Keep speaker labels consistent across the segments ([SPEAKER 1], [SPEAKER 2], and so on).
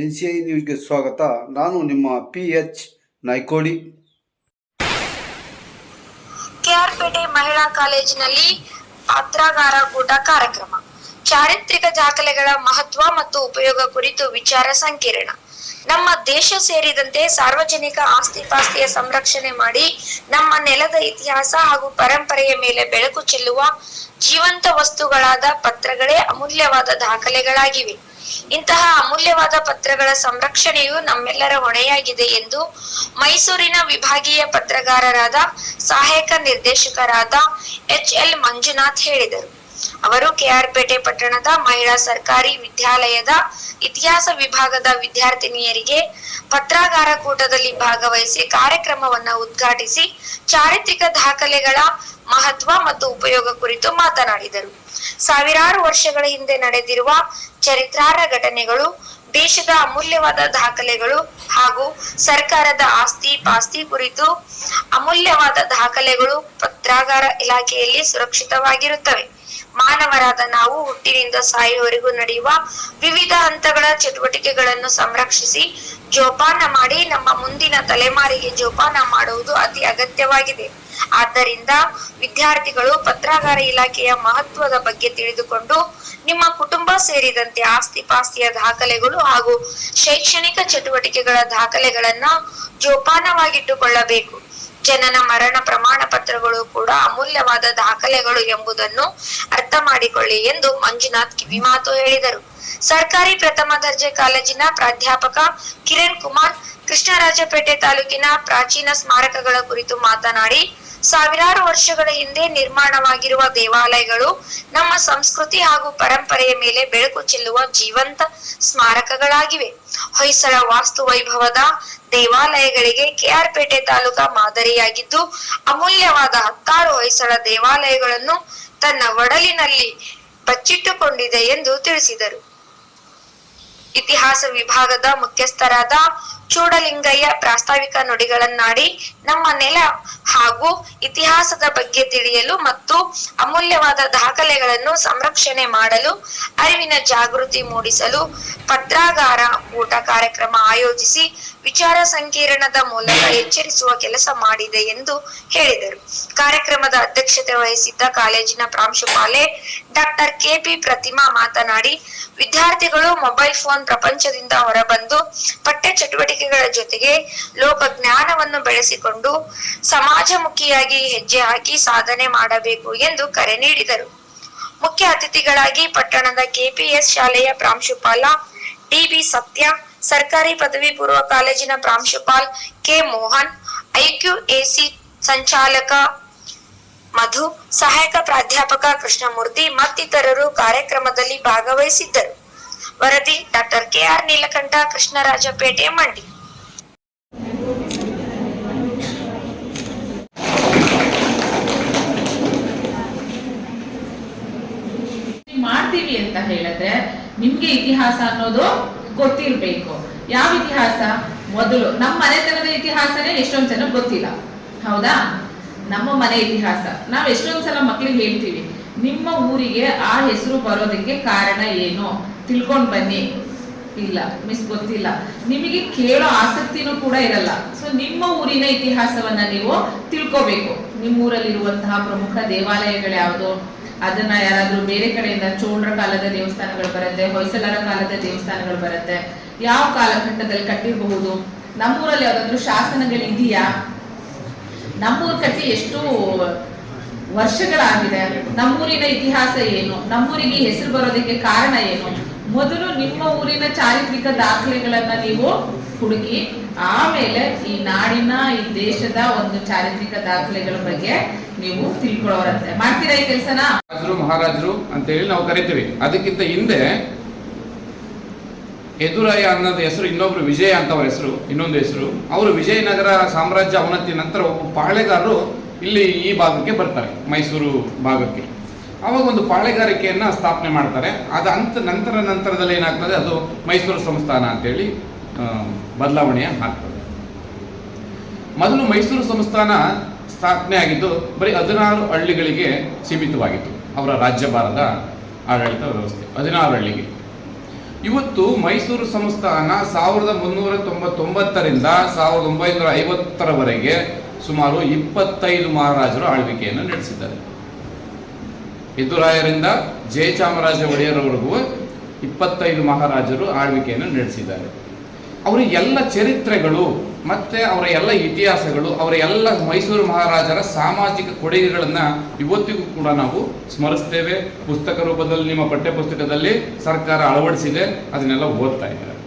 [SPEAKER 1] N C I ನ್ಯೂಸ್ಗೆ ಸ್ವಾಗತ. ನಾನು ನಿಮ್ಮ ಪಿ ಎಚ್ ನಾಯ್ಕೋಡಿ
[SPEAKER 2] ಕೆಆರ್ಪೇಟೆ ಮಹಿಳಾ ಕಾಲೇಜಿನಲ್ಲಿ ಪತ್ರಾಗಾರ ಕೂಟ ಕಾರ್ಯಕ್ರಮ. ಚಾರಿತ್ರಿಕ ದಾಖಲೆಗಳ ಮಹತ್ವ ಮತ್ತು ಉಪಯೋಗ ಕುರಿತು ವಿಚಾರ ಸಂಕಿರಣ. ನಮ್ಮ ದೇಶ ಸೇರಿದಂತೆ ಸಾರ್ವಜನಿಕ ಆಸ್ತಿ ಪಾಸ್ತಿಯ ಸಂರಕ್ಷಣೆ ಮಾಡಿ ನಮ್ಮ ನೆಲದ ಇತಿಹಾಸ ಹಾಗೂ ಪರಂಪರೆಯ ಮೇಲೆ ಬೆಳಕು ಚೆಲ್ಲುವ ಜೀವಂತ ವಸ್ತುಗಳಾದ ಪತ್ರಗಳೇ ಅಮೂಲ್ಯವಾದ ದಾಖಲೆಗಳಾಗಿವೆ. ಇಂತಹ ಅಮೂಲ್ಯವಾದ ಪತ್ರಗಳ ಸಂರಕ್ಷಣೆಯು ನಮ್ಮೆಲ್ಲರ ಹೊಣೆಯಾಗಿದೆ ಎಂದು ಮೈಸೂರಿನ ವಿಭಾಗೀಯ ಪತ್ರಗಾರರಾದ ಸಹಾಯಕ ನಿರ್ದೇಶಕರಾದ ಎಚ್ ಎಲ್ ಮಂಜುನಾಥ್ ಹೇಳಿದರು. ಅವರು ಕೆಆರ್ಪೇಟೆ ಪಟ್ಟಣದ ಮಹಿಳಾ ಸರ್ಕಾರಿ ವಿದ್ಯಾಲಯದ ಇತಿಹಾಸ ವಿಭಾಗದ ವಿದ್ಯಾರ್ಥಿನಿಯರಿಗೆ ಪತ್ರಾಗಾರ ಕೂಟದಲ್ಲಿ ಭಾಗವಹಿಸಿ ಕಾರ್ಯಕ್ರಮವನ್ನು ಉದ್ಘಾಟಿಸಿ ಚಾರಿತ್ರಿಕ ದಾಖಲೆಗಳ ಮಹತ್ವ ಮತ್ತು ಉಪಯೋಗ ಕುರಿತು ಮಾತನಾಡಿದರು. ಸಾವಿರಾರು ವರ್ಷಗಳ ಹಿಂದೆ ನಡೆದಿರುವ ಚರಿತ್ರಾರ ಘಟನೆಗಳು, ದೇಶದ ಅಮೂಲ್ಯವಾದ ದಾಖಲೆಗಳು ಹಾಗೂ ಸರ್ಕಾರದ ಆಸ್ತಿ ಪಾಸ್ತಿ ಕುರಿತು ಅಮೂಲ್ಯವಾದ ದಾಖಲೆಗಳು ಪತ್ರಾಗಾರ ಇಲಾಖೆಯಲ್ಲಿ ಸುರಕ್ಷಿತವಾಗಿರುತ್ತವೆ. ಮಾನವರಾದ ನಾವು ಹುಟ್ಟಿನಿಂದ ಸಾಯುವವರೆಗೂ ನಡೆಯುವ ವಿವಿಧ ಹಂತಗಳ ಚಟುವಟಿಕೆಗಳನ್ನು ಸಂರಕ್ಷಿಸಿ ಜೋಪಾನ ಮಾಡಿ ನಮ್ಮ ಮುಂದಿನ ತಲೆಮಾರಿಗೆ ಜೋಪಾನ ಮಾಡುವುದು ಅತಿ ಅಗತ್ಯವಾಗಿದೆ. ಆದ್ದರಿಂದ ವಿದ್ಯಾರ್ಥಿಗಳು ಪತ್ರಾಗಾರ ಇಲಾಖೆಯ ಮಹತ್ವದ ಬಗ್ಗೆ ತಿಳಿದುಕೊಂಡು ನಿಮ್ಮ ಕುಟುಂಬ ಸೇರಿದಂತೆ ಆಸ್ತಿ ಪಾಸ್ತಿಯ ದಾಖಲೆಗಳು ಹಾಗೂ ಶೈಕ್ಷಣಿಕ ಚಟುವಟಿಕೆಗಳ ದಾಖಲೆಗಳನ್ನ ಜೋಪಾನವಾಗಿಟ್ಟುಕೊಳ್ಳಬೇಕು. ಜನನ ಮರಣ ಪ್ರಮಾಣ ಪತ್ರಗಳು ಕೂಡ ಅಮೂಲ್ಯವಾದ ದಾಖಲೆಗಳು ಎಂಬುದನ್ನು ಅರ್ಥ ಮಾಡಿಕೊಳ್ಳಿ ಎಂದು ಮಂಜುನಾಥ್ ಕಿವಿಮಾತು ಹೇಳಿದರು. ಸರ್ಕಾರಿ ಪ್ರಥಮ ದರ್ಜೆ ಕಾಲೇಜಿನ ಪ್ರಾಧ್ಯಾಪಕ ಕಿರಣ್ ಕುಮಾರ್, ಕೃಷ್ಣರಾಜಪೇಟೆ ತಾಲೂಕಿನ ಪ್ರಾಚೀನ ಸ್ಮಾರಕಗಳ ಕುರಿತು ಮಾತನಾಡಿ ಸಾವಿರಾರು ವರ್ಷಗಳ ಹಿಂದೆ ನಿರ್ಮಾಣವಾಗಿರುವ ದೇವಾಲಯಗಳು ನಮ್ಮ ಸಂಸ್ಕೃತಿ ಹಾಗೂ ಪರಂಪರೆಯ ಮೇಲೆ ಬೆಳಕು ಚೆಲ್ಲುವ ಜೀವಂತ ಸ್ಮಾರಕಗಳಾಗಿವೆ. ಹೊಯ್ಸಳ ವಾಸ್ತು ವೈಭವದ ದೇವಾಲಯಗಳಿಗೆ ಕೆಆರ್ಪೇಟೆ ತಾಲೂಕಾ ಮಾದರಿಯಾಗಿದ್ದು, ಅಮೂಲ್ಯವಾದ ಹತ್ತಾರು ಹೊಯ್ಸಳ ದೇವಾಲಯಗಳನ್ನು ತನ್ನ ಒಡಲಿನಲ್ಲಿ ಬಚ್ಚಿಟ್ಟುಕೊಂಡಿದೆ ಎಂದು ತಿಳಿಸಿದರು. ಇತಿಹಾಸ ವಿಭಾಗದ ಮುಖ್ಯಸ್ಥರಾದ ಚೂಡಲಿಂಗಯ್ಯ ಪ್ರಾಸ್ತಾವಿಕ ನುಡಿಗಳನ್ನಾಡಿ ನಮ್ಮ ನೆಲ ಹಾಗೂ ಇತಿಹಾಸದ ಬಗ್ಗೆ ತಿಳಿಯಲು ಮತ್ತು ಅಮೂಲ್ಯವಾದ ದಾಖಲೆಗಳನ್ನು ಸಂರಕ್ಷಣೆ ಮಾಡಲು, ಅರಿವಿನ ಜಾಗೃತಿ ಮೂಡಿಸಲು ಪತ್ರಾಗಾರ ಊಟ ಕಾರ್ಯಕ್ರಮ ಆಯೋಜಿಸಿ ವಿಚಾರ ಸಂಕಿರಣದ ಮೂಲಕ ಎಚ್ಚರಿಸುವ ಕೆಲಸ ಮಾಡಿದೆ ಎಂದು ಹೇಳಿದರು. ಕಾರ್ಯಕ್ರಮದ ಅಧ್ಯಕ್ಷತೆ ವಹಿಸಿದ್ದ ಕಾಲೇಜಿನ ಪ್ರಾಂಶುಪಾಲೆ ಡಾಕ್ಟರ್ ಕೆಪಿ ಪ್ರತಿಮಾ ಮಾತನಾಡಿ, ವಿದ್ಯಾರ್ಥಿಗಳು ಮೊಬೈಲ್ ಫೋನ್ ಪ್ರಪಂಚದಿಂದ ಹೊರಬಂದು ಪಠ್ಯ ಚಟುವಟಿಕೆಗಳ ಜೊತೆಗೆ ಲೋಕ ಜ್ಞಾನವನ್ನು ಬೆಳೆಸಿಕೊಂಡು ಸಮಾಜಮುಖಿಯಾಗಿ ಹೆಜ್ಜೆ ಹಾಕಿ ಸಾಧನೆ ಮಾಡಬೇಕು ಎಂದು ಕರೆ ನೀಡಿದರು. ಮುಖ್ಯ ಅತಿಥಿಗಳಾಗಿ ಪಟ್ಟಣದ ಕೆಪಿಎಸ್ ಶಾಲೆಯ ಪ್ರಾಂಶುಪಾಲ ಡಿಬಿ ಸತ್ಯ, ಸರ್ಕಾರಿ ಪದವಿ ಪೂರ್ವ ಕಾಲೇಜಿನ ಪ್ರಾಂಶುಪಾಲ್ ಕೆ. ಮೋಹನ್ ಐಕ್ಯುಎಸಿ ಸಂಚಾಲಕ ಮಧು, ಸಹಾಯಕ ಪ್ರಾಧ್ಯಾಪಕ ಕೃಷ್ಣಮೂರ್ತಿ ಮತ್ತಿತರರು ಕಾರ್ಯಕ್ರಮದಲ್ಲಿ ಭಾಗವಹಿಸಿದ್ದರು. ವರದಿ ಡಾಕ್ಟರ್ ಕೆಆರ್ ನೀಲಕಂಠ ಕೃಷ್ಣರಾಜಪೇಟೆ ಮಂಡಿ.
[SPEAKER 3] ಮಾಡ್ತೀವಿ ಅಂತ ಹೇಳಿದ್ರೆ ನಿಮ್ಗೆ ಇತಿಹಾಸ ಅನ್ನೋದು ಗೊತ್ತಿರ್ಬೇಕು. ಯಾವ ಇತಿಹಾಸ? ಮೊದಲು ನಮ್ಮ ಮನೆತನದ ಇತಿಹಾಸನೇ ಎಷ್ಟೊಂದ್ ಜನ ಗೊತ್ತಿಲ್ಲ. ಹೌದಾ? ನಮ್ಮ ಮನೆ ಇತಿಹಾಸ. ನಾವ್ ಎಷ್ಟೊಂದ್ಸಲ ಮಕ್ಳಿಗೆ ಹೇಳ್ತೀವಿ, ನಿಮ್ಮ ಊರಿಗೆ ಆ ಹೆಸರು ಬರೋದಕ್ಕೆ ಕಾರಣ ಏನು? ತಿಳ್ಕೊಂಡ್ ಬನ್ನಿ. ಇಲ್ಲ ಮಿಸ್ ಗೊತ್ತಿಲ್ಲ. ನಿಮಗೆ ಕೇಳೋ ಆಸಕ್ತಿನೂ ಕೂಡ ಇರಲ್ಲ. ಸೊ ನಿಮ್ಮ ಊರಿನ ಇತಿಹಾಸವನ್ನ ನೀವು ತಿಳ್ಕೋಬೇಕು. ನಿಮ್ಮ ಊರಲ್ಲಿರುವಂತಹ ಪ್ರಮುಖ ದೇವಾಲಯಗಳು ಯಾವುದು? ಅದನ್ನ ಯಾರಾದ್ರೂ ಬೇರೆ ಕಡೆಯಿಂದ ಚೋಳರ ಕಾಲದ ದೇವಸ್ಥಾನಗಳು ಬರುತ್ತೆ, ಹೊಯ್ಸಳರ ಕಾಲದ ದೇವಸ್ಥಾನಗಳು ಬರುತ್ತೆ. ಯಾವ ಕಾಲಘಟ್ಟದಲ್ಲಿ ಕಟ್ಟಿರಬಹುದು? ನಮ್ಮೂರಲ್ಲಿ ಯಾವ್ದಾದ್ರು ಶಾಸನಗಳು ಇದೆಯಾ ನಮ್ಮೂರ್ ಕಟ್ಟಿ ಎಷ್ಟು ವರ್ಷಗಳಾಗಿದೆ. ನಮ್ಮೂರಿನ ಇತಿಹಾಸ ಏನು? ನಮ್ಮೂರಿಗೆ ಹೆಸರು ಬರೋದಕ್ಕೆ ಕಾರಣ ಏನು? ಮೊದಲು ನಿಮ್ಮ ಊರಿನ ಚಾರಿತ್ರಿಕ ದಾಖಲೆಗಳನ್ನ ನೀವು ಹುಡುಕಿ, ಆಮೇಲೆ ಈ ನಾಡಿನ, ಈ ದೇಶದ ಒಂದು ಚಾರಿತ್ರಿಕ ದಾಖಲೆಗಳ ಬಗ್ಗೆ ನೀವು ತಿಳ್ಕೊಳ್ಳೋರಂತೆ. ಮಾಡ್ತೀರಾ ಈ ಕೆಲಸನ?
[SPEAKER 4] ರಾಜರು ಮಹಾರಾಜರು ಅಂತ ಹೇಳಿ ನಾವು ಕರಿತೀವಿ. ಅದಕ್ಕಿಂತ ಹಿಂದೆ ಎದುರಾಯ ಅನ್ನೋದು ಹೆಸರು, ಇನ್ನೊಬ್ರು ವಿಜಯ ಅಂತ ಅವ್ರ ಹೆಸರು, ಇನ್ನೊಂದು ಹೆಸರು. ಅವರು ವಿಜಯನಗರ ಸಾಮ್ರಾಜ್ಯ ಅವನತಿ ನಂತರ ಒಬ್ಬ ಪಾಳೆಗಾರರು ಇಲ್ಲಿ ಈ ಭಾಗಕ್ಕೆ ಬರ್ತಾರೆ, ಮೈಸೂರು ಭಾಗಕ್ಕೆ. ಅವಾಗ ಒಂದು ಪಾಳೆಗಾರಿಕೆಯನ್ನ ಸ್ಥಾಪನೆ ಮಾಡ್ತಾರೆ. ಅದ ಅಂತ ನಂತರ ನಂತರದಲ್ಲಿ ಏನಾಗ್ತದೆ? ಅದು ಮೈಸೂರು ಸಂಸ್ಥಾನ ಅಂತೇಳಿ ಹೇಳಿ ಬದಲಾವಣೆ ಆಗ್ತದೆ ಮೊದಲು ಮೈಸೂರು ಸಂಸ್ಥಾನ ಸ್ಥಾಪನೆ ಆಗಿದ್ದು ಬರೀ ಹದಿನಾರು ಹಳ್ಳಿಗಳಿಗೆ ಸೀಮಿತವಾಗಿತ್ತು. ಅವರ ರಾಜ್ಯಭಾರದ ಆಡಳಿತ ವ್ಯವಸ್ಥೆ ಹದಿನಾರು ಹಳ್ಳಿಗೆ. ಇವತ್ತು ಮೈಸೂರು ಸಂಸ್ಥಾನ ಸಾವಿರದ ಮುನ್ನೂರ ತೊಂಬತ್ತೊಂಬತ್ತರಿಂದ ಸಾವಿರದ ಒಂಬೈನೂರ ಐವತ್ತರವರೆಗೆ ಸುಮಾರು ಇಪ್ಪತ್ತೈದು ಮಹಾರಾಜರು ಆಳ್ವಿಕೆಯನ್ನು ನಡೆಸಿದ್ದಾರೆ. ಯದುರಾಯರಿಂದ ಜಯಚಾಮರಾಜ ಒಡೆಯರವರೆಗೂ ಇಪ್ಪತ್ತೈದು ಮಹಾರಾಜರು ಆಳ್ವಿಕೆಯನ್ನು ನಡೆಸಿದ್ದಾರೆ. ಅವರ ಎಲ್ಲ ಚರಿತ್ರೆಗಳು ಮತ್ತೆ ಅವರ ಎಲ್ಲ ಇತಿಹಾಸಗಳು, ಅವರ ಎಲ್ಲ ಮೈಸೂರು ಮಹಾರಾಜರ ಸಾಮಾಜಿಕ ಕೊಡುಗೆಗಳನ್ನು ಇವತ್ತಿಗೂ ಕೂಡ ನಾವು ಸ್ಮರಿಸ್ತೇವೆ. ಪುಸ್ತಕ ರೂಪದಲ್ಲಿ, ನಿಮ್ಮ ಪಠ್ಯ ಪುಸ್ತಕದಲ್ಲಿ ಸರ್ಕಾರ ಅಳವಡಿಸಿದೆ. ಅದನ್ನೆಲ್ಲ ಓದ್ತಾ ಇದ್ದಾರೆ.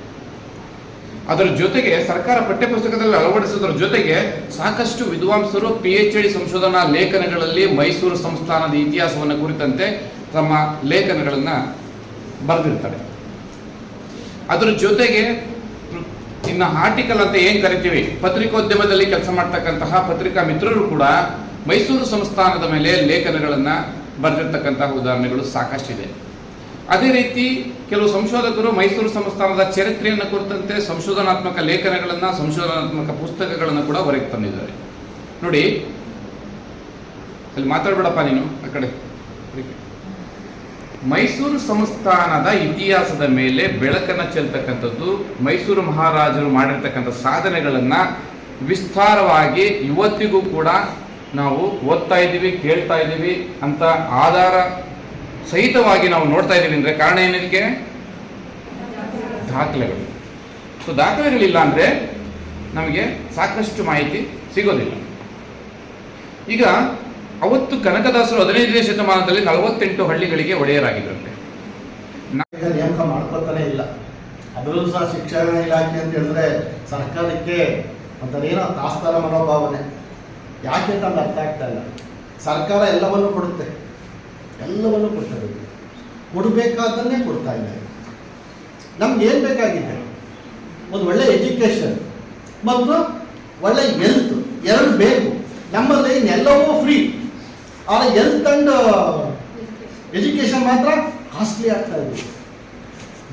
[SPEAKER 4] ಅದರ ಜೊತೆಗೆ ಸರ್ಕಾರ ಪಠ್ಯಪುಸ್ತಕದಲ್ಲಿ ಅಳವಡಿಸೋದ್ರ ಜೊತೆಗೆ ಸಾಕಷ್ಟು ವಿದ್ವಾಂಸರು ಪಿ ಎಚ್ ಡಿ ಸಂಶೋಧನಾ ಲೇಖನಗಳಲ್ಲಿ ಮೈಸೂರು ಸಂಸ್ಥಾನದ ಇತಿಹಾಸವನ್ನು ಕುರಿತಂತೆ ತಮ್ಮ ಲೇಖನಗಳನ್ನು ಬರೆದಿರ್ತಾರೆ. ಅದರ ಜೊತೆಗೆ ಇನ್ನು ಆರ್ಟಿಕಲ್ ಅಂತ ಏನು ಕರಿತೀವಿ? ಪತ್ರಿಕೋದ್ಯಮದಲ್ಲಿ ಕೆಲಸ ಮಾಡ್ತಕ್ಕಂತಹ ಪತ್ರಿಕಾ ಮಿತ್ರರು ಕೂಡ ಮೈಸೂರು ಸಂಸ್ಥಾನದ ಮೇಲೆ ಲೇಖನಗಳನ್ನು ಬರೆದಿರ್ತಕ್ಕಂತಹ ಉದಾಹರಣೆಗಳು ಸಾಕಷ್ಟಿದೆ. ಅದೇ ರೀತಿ ಕೆಲವು ಸಂಶೋಧಕರು ಮೈಸೂರು ಸಂಸ್ಥಾನದ ಚರಿತ್ರೆಯನ್ನು ಕುರಿತಂತೆ ಸಂಶೋಧನಾತ್ಮಕ ಲೇಖನಗಳನ್ನು, ಸಂಶೋಧನಾತ್ಮಕ ಪುಸ್ತಕಗಳನ್ನು ಕೂಡ ಹೊರಗೆ ತಂದಿದ್ದಾರೆ. ನೋಡಿ, ಅಲ್ಲಿ ಮಾತಾಡ್ಬೇಡಪ್ಪ ನೀನು, ಆ ಕಡೆ. ಮೈಸೂರು ಸಂಸ್ಥಾನದ ಇತಿಹಾಸದ ಮೇಲೆ ಬೆಳಕನ್ನು ಚೆಲ್ತಕ್ಕಂಥದ್ದು, ಮೈಸೂರು ಮಹಾರಾಜರು ಮಾಡಿರ್ತಕ್ಕಂಥ ಸಾಧನೆಗಳನ್ನು ವಿಸ್ತಾರವಾಗಿ ಇವತ್ತಿಗೂ ಕೂಡ ನಾವು ಓದ್ತಾ ಇದ್ದೀವಿ, ಕೇಳ್ತಾ ಇದ್ದೀವಿ ಅಂತ ಆಧಾರ ಸಹಿತವಾಗಿ ನಾವು ನೋಡ್ತಾ ಇದ್ದೀವಿ ಅಂದರೆ ಕಾರಣ ಏನಿದಕ್ಕೆ ದಾಖಲೆಗಳು. ಸೊ ದಾಖಲೆಗಳಿಲ್ಲ ಅಂದರೆ ನಮಗೆ ಸಾಕಷ್ಟು ಮಾಹಿತಿ ಸಿಗೋದಿಲ್ಲ. ಈಗ ಅವತ್ತು ಕನಕದಾಸರು ಹದಿನೈದನೇ ಶತಮಾನದಲ್ಲಿ ನಲವತ್ತೆಂಟು ಹಳ್ಳಿಗಳಿಗೆ ಒಡೆಯರಾಗಿದ್ರಂತೆ.
[SPEAKER 5] ನೇಮಕ ಮಾಡ್ಕೊತಾನೆ ಇಲ್ಲ. ಅದರಲ್ಲೂ ಸಹ ಶಿಕ್ಷಣ ಇಲಾಖೆ ಅಂತ ಹೇಳಿದ್ರೆ ಸರ್ಕಾರಕ್ಕೆ ಒಂಥರೇನೋ ದಾಸ್ತಾನ ಮನೋಭಾವನೆ. ಯಾಕೆ ಅಂತ ಅರ್ಥ ಆಗ್ತಾ ಇಲ್ಲ. ಸರ್ಕಾರ ಎಲ್ಲವನ್ನು ಕೊಡುತ್ತೆ. ಎಲ್ಲವನ್ನು ಕೊಡ್ತದೆ ಕೊಡಬೇಕಾದನ್ನೇ ಕೊಡ್ತಾ ಇದೆ ನಮ್ಗೆ ಏನು ಬೇಕಾಗಿದೆ? ಒಂದು ಒಳ್ಳೆ ಎಜುಕೇಷನ್, ಮತ್ತು ಒಳ್ಳೆ ಹೆಲ್ತ್ ಎರಡು ಬೇಕು. ನಮ್ಮಲ್ಲಿ ಎಲ್ಲವೂ ಫ್ರೀ ಆದರೆ ಹೆಲ್ತ್ ಅಂಡ್ ಎಜುಕೇಷನ್ ಮಾತ್ರ ಕಾಸ್ಟ್ಲಿ ಆಗ್ತಾ ಇದೆ.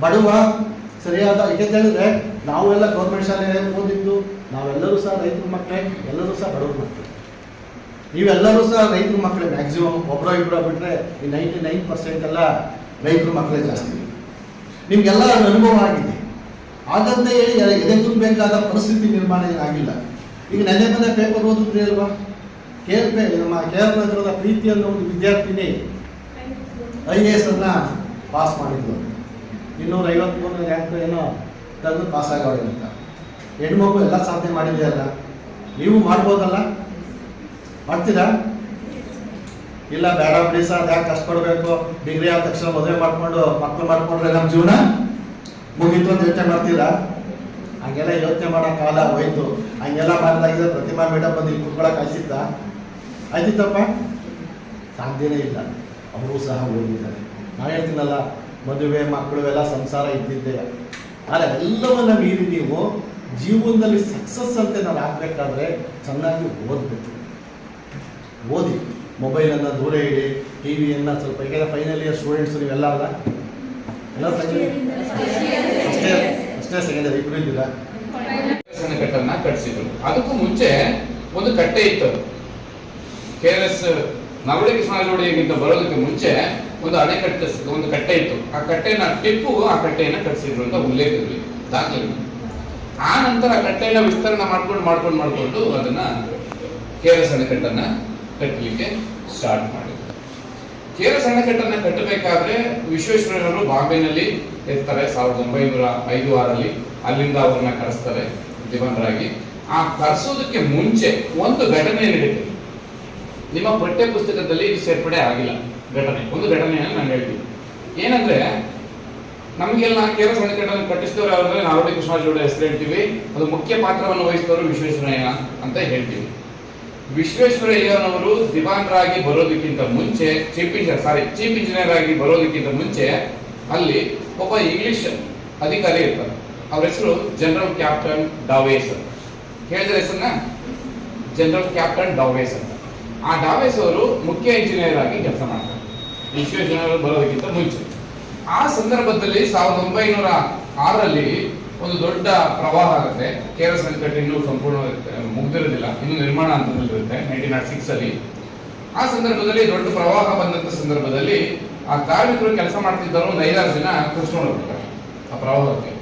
[SPEAKER 5] ಬಡವ ಸರಿಯಾದ ಹೇಳಿದ್ರೆ ನಾವೆಲ್ಲ ಗೌರ್ಮೆಂಟ್ ಶಾಲೆ ಓದಿದ್ದು, ನಾವೆಲ್ಲರೂ ಸಹ ರೈತರ ಮಕ್ಕಳೇ, ಎಲ್ಲರೂ ಸಹ ಬಡವರು ಮಕ್ಕಳು. ನೀವೆಲ್ಲರೂ ಸಹ ರೈತರ ಮಕ್ಕಳೇ ಮ್ಯಾಕ್ಸಿಮಮ್ ಒಬ್ಬರ ಇಬ್ಬರ ಬಿಟ್ಟರೆ ಈ ನೈಂಟಿ ನೈನ್ ಪರ್ಸೆಂಟ್ ಎಲ್ಲ ರೈತರ ಮಕ್ಕಳೇ ಜಾಸ್ತಿ. ನಿಮಗೆಲ್ಲ ಅನುಭವ ಆಗಿದೆ. ಹಾಗಂತ ಹೇಳಿ, ಎದೆ ತುಂಬಬೇಕಾದ ಪರಿಸ್ಥಿತಿ ನಿರ್ಮಾಣ ಏನಾಗಿಲ್ಲ. ಈಗ ನೆನ್ನೆ ಬಂದ ಪೇಪರ್ ಓದಿದ್ರಿ ಅಲ್ವಾ? ಕೆ ಎಲ್ ಪೇ, ನಮ್ಮ ಕೆ ಎಲ್ ನಗರದ ಅನ್ನೋ ಒಂದು ವಿದ್ಯಾರ್ಥಿನಿ ಐ ಎ ಎಸ್ ಅನ್ನ ಪಾಸ್ ಮಾಡಿದ್ರು ಇನ್ನೂರ ಐವತ್ಮೂರನೇ ರ್ಯಾಂಕ್ ಏನೋ ತಂದು ಪಾಸ್ ಆಗವಳೆ ಅಂತ. ಹೆಣ್ಮಗು ಎಲ್ಲ ಸಾಧನೆ ಮಾಡಿದೆಯಲ್ಲ? ನೀವು ಮಾಡ್ಬೋದಲ್ಲ? ಮಾಡ್ತೀರಾ? ಇಲ್ಲ, ಬೇಡ, ಬಿಡಿ ಸರ್, ಅದ್ಯಾಕೆ ಕಷ್ಟಪಡಬೇಕು? ಡಿಗ್ರಿ ಆದ ತಕ್ಷಣ ಮದುವೆ ಮಾಡ್ಕೊಂಡು ಮಕ್ಕಳು ಮಾಡ್ಕೊಂಡ್ರೆ ನಮ್ಮ ಜೀವನ ಮುಗೀತು ಅಂತ ಯೋಚನೆ ಮಾಡ್ತೀರಾ? ಹಂಗೆಲ್ಲ ಯೋಚನೆ ಮಾಡೋ ಕಾಲ ಹೋಯ್ತು. ಹಂಗೆಲ್ಲ ಮಾಡಿದಾಗಿದ್ರೆ ಪ್ರತಿಮಾ ಮೇಡಮ್ ಬಂದು ಇಲ್ಲಿ ಕುತ್ಕೊಳಕ್ ಕಳಿಸಿದ್ದ ಆಯ್ತಿತ್ತಪ್ಪ? ಸಾಧ್ಯನೇ ಇಲ್ಲ. ಅವರು ಸಹ ಓದಿದ್ದಾರೆ ನಾನು ಹೇಳ್ತೀನಲ್ಲ, ಮದುವೆ ಮಕ್ಕಳು ಎಲ್ಲ ಸಂಸಾರ ಇದ್ದಿದ್ದೆ. ಆದರೆ ಎಲ್ಲವನ್ನ ಮೀರಿ ನೀವು ಜೀವನದಲ್ಲಿ ಸಕ್ಸಸ್ ಅಂತ ನಾವು ಆಗ್ಬೇಕಾದ್ರೆ ಚೆನ್ನಾಗಿ ಓದಬೇಕು. ಓದಿ. ಮೊಬೈಲನ್ನು ದೂರ ಇಡಿ ಟಿ ವಿಯನ್ನು ಸ್ವಲ್ಪ ಈಗ ಫೈನಲ್ ಇಯರ್ ಸ್ಟೂಡೆಂಟ್ಸ್ ನೀವೆಲ್ಲ ಅಲ್ಲ? ಎಲ್ಲ ಅಷ್ಟೇ ಅಷ್ಟೇ ಸೆಕೆಂಡ್ ಇಯರ್ ಇಬ್ಬರು ಇದ್ದೀರಾ
[SPEAKER 4] ಕಟ್ಟನ್ನ ಕಟ್ಟಿಸಿದ್ರು ಅದಕ್ಕೂ ಮುಂಚೆ ಒಂದು ಕಟ್ಟೆ ಇತ್ತು. ಕೆ ಆರ್ ಎಸ್ ನವಳಿ ಕೃಷ್ಣಾಜೋಡಿಗಿಂತ ಬರೋದಕ್ಕೆ ಮುಂಚೆ ಒಂದು ಅಣೆಕಟ್ಟೆ ಒಂದು ಕಟ್ಟೆ ಇತ್ತು. ಆ ಕಟ್ಟೆನ, ಟಿಪ್ಪು ಆ ಕಟ್ಟೆಯನ್ನ ಕಟ್ಟಿಸಿದ್ರು ಅಂತ ಉಲ್ಲೇಖದಲ್ಲಿ ದಾಖಲೆ ಆ ನಂತರ ಆ ಕಟ್ಟೆಯನ್ನ ವಿಸ್ತರಣೆ ಮಾಡ್ಕೊಂಡು ಮಾಡ್ಕೊಂಡು ಮಾಡ್ಕೊಂಡು ಅದನ್ನ ಕೆ ಆರ್ ಎಸ್ ಅಣೆಕಟ್ಟನ್ನ ಕಟ್ಟಲಿಕ್ಕೆ ಸ್ಟಾರ್ಟ್ ಮಾಡಿದ್ರು ಕೆ ಸಣ್ಣಕಟ್ಟನ್ನು ಕಟ್ಟಬೇಕಾದ್ರೆ ವಿಶ್ವೇಶ್ವರಯ್ಯನವರು ಬಾಂಬೆನಲ್ಲಿ ಇರ್ತಾರೆ ಸಾವಿರದ ಒಂಬೈನೂರ ಐದು ಆರಲ್ಲಿ. ಅಲ್ಲಿಂದ ಅವ್ರನ್ನ ಕರೆಸ್ತಾರೆ ಜೀವನರಾಗಿ ಆ ಕರೆಸೋದಕ್ಕೆ ಮುಂಚೆ ಒಂದು ಘಟನೆ ನಡೀತದೆ. ನಿಮ್ಮ ಪಠ್ಯ ಪುಸ್ತಕದಲ್ಲಿ ಸೇರ್ಪಡೆ ಆಗಿಲ್ಲ ಘಟನೆ. ಒಂದು ಘಟನೆಯನ್ನು ನಾನು ಹೇಳ್ತೀನಿ. ಏನಂದ್ರೆ, ನಮಗೆಲ್ಲ ಕೇರಳ ಸಣ್ಣಕಟ್ಟನ್ನು ಕಟ್ಟಿಸಿದವರು ಅವರಲ್ಲಿ ನಾರೋಡಿ ಕೃಷ್ಣಾಜೋಡ ಹೆಸರು ಹೇಳ್ತೀವಿ. ಅದು ಮುಖ್ಯ ಪಾತ್ರವನ್ನು ವಹಿಸಿದವರು ವಿಶ್ವೇಶ್ವರಯ್ಯ ಅಂತ ಹೇಳ್ತೀವಿ. ವಿಶ್ವೇಶ್ವರಯ್ಯನವರು ಆಗಿ ಬರೋದಕ್ಕಿಂತ ಮುಂಚೆ chief engineer sorry chief engineer ಆಗಿ ಬರೋದಕ್ಕಿಂತ ಮುಂಚೆ ಅಲ್ಲಿ ಒಬ್ಬ ಇಂಗ್ಲಿಷ್ ಅಧಿಕಾರಿ ಇರ್ತಾರೆ ಅವ್ರ ಹೆಸರು ಜನರಲ್ ಕ್ಯಾಪ್ಟನ್ ಡಾವೇಸ್ ಹೇಳಿದ್ರೆ ಹೆಸರನ್ನ? ಜನರಲ್ ಕ್ಯಾಪ್ಟನ್ ಡಾವೇಸ್ ಅಂತ. ಆ ಡಾವೇಸ್ ಅವರು ಮುಖ್ಯ ಇಂಜಿನಿಯರ್ ಆಗಿ ಕೆಲಸ ಮಾಡ್ತಾರೆ. ವಿಶ್ವೇಶ್ವರಯ್ಯನವರು ಬರೋದಕ್ಕಿಂತ ಮುಂಚೆ. ಆ ಸಂದರ್ಭದಲ್ಲಿ ಸಾವಿರದ ಒಂಬೈನೂರ ಆರರಲ್ಲಿ ಒಂದು ದೊಡ್ಡ ಪ್ರವಾಹ ಆಗುತ್ತೆ. ಕೇರಳ ಸಂಕಟ ಇನ್ನೂ ಸಂಪೂರ್ಣ ಮುಗ್ದಿರೋದಿಲ್ಲ. ಇನ್ನು ನಿರ್ಮಾಣ ಹಂತದಲ್ಲಿರುತ್ತೆ ನೈನ್ಟೀನ್ ನಾಟ್ ಸಿಕ್ಸ್ ಅಲ್ಲಿ. ಆ ಸಂದರ್ಭದಲ್ಲಿ, ದೊಡ್ಡ ಪ್ರವಾಹ ಬಂದಂತ ಸಂದರ್ಭದಲ್ಲಿ, ಆ ಕಾರ್ಮಿಕರು ಕೆಲಸ ಮಾಡ್ತಿದ್ದವರು ಒಂದು ಐದಾರು ಜನ ಕೃಷ್ಣ ಆ ಪ್ರವಾಹಕ್ಕೆ.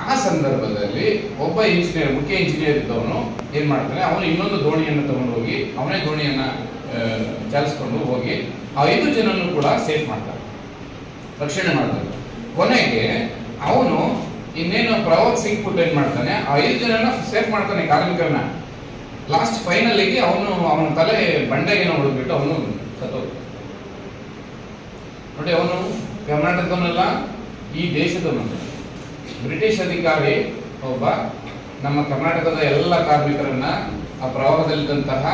[SPEAKER 4] ಆ ಸಂದರ್ಭದಲ್ಲಿ ಒಬ್ಬ ಇಂಜಿನಿಯರ್ ಮುಖ್ಯ ಇಂಜಿನಿಯರ್ ಇದ್ದವನು ಏನ್ ಮಾಡ್ತಾನೆ, ಅವನು ಇನ್ನೊಂದು ದೋಣಿಯನ್ನು ತಗೊಂಡು ಹೋಗಿ, ಅವನೇ ದೋಣಿಯನ್ನ ಚಾಲಿಸ್ಕೊಂಡು ಹೋಗಿ, ಆ ಐದು ಜನನು ಕೂಡ ಸೇಫ್ ಮಾಡ್ತಾರೆ ರಕ್ಷಣೆ ಮಾಡ್ತಾರೆ ಕೊನೆಗೆ ಅವನು ಇನ್ನೇನು ಪ್ರವರ್ ಸಿಂಗ್ ಪುಟ್ ಏನ್ ಮಾಡ್ತಾನೆ? ಐದು ಜನನ ಸೇಫ್ ಮಾಡ್ತಾನೆ ಕಾರ್ಮಿಕರನ್ನ. ಲಾಸ್ಟ್ ಫೈನಲಿಗೆ ಅವನು ಅವನ ತಲೆ ಬಂಡೆಗೆ ಹೊಡೆದ್ಬಿಟ್ಟು ಅವನು ಸತ್ತು ನೋಡಿ ಅವನು ಕರ್ನಾಟಕದವನಲ್ಲ, ಈ ದೇಶದವನು ಬ್ರಿಟಿಷ್ ಅಧಿಕಾರಿ ಒಬ್ಬ ನಮ್ಮ ಕರ್ನಾಟಕದ ಎಲ್ಲ ಕಾರ್ಮಿಕರನ್ನ, ಆ ಪ್ರವಾಹದಲ್ಲಿದ್ದಂತಹ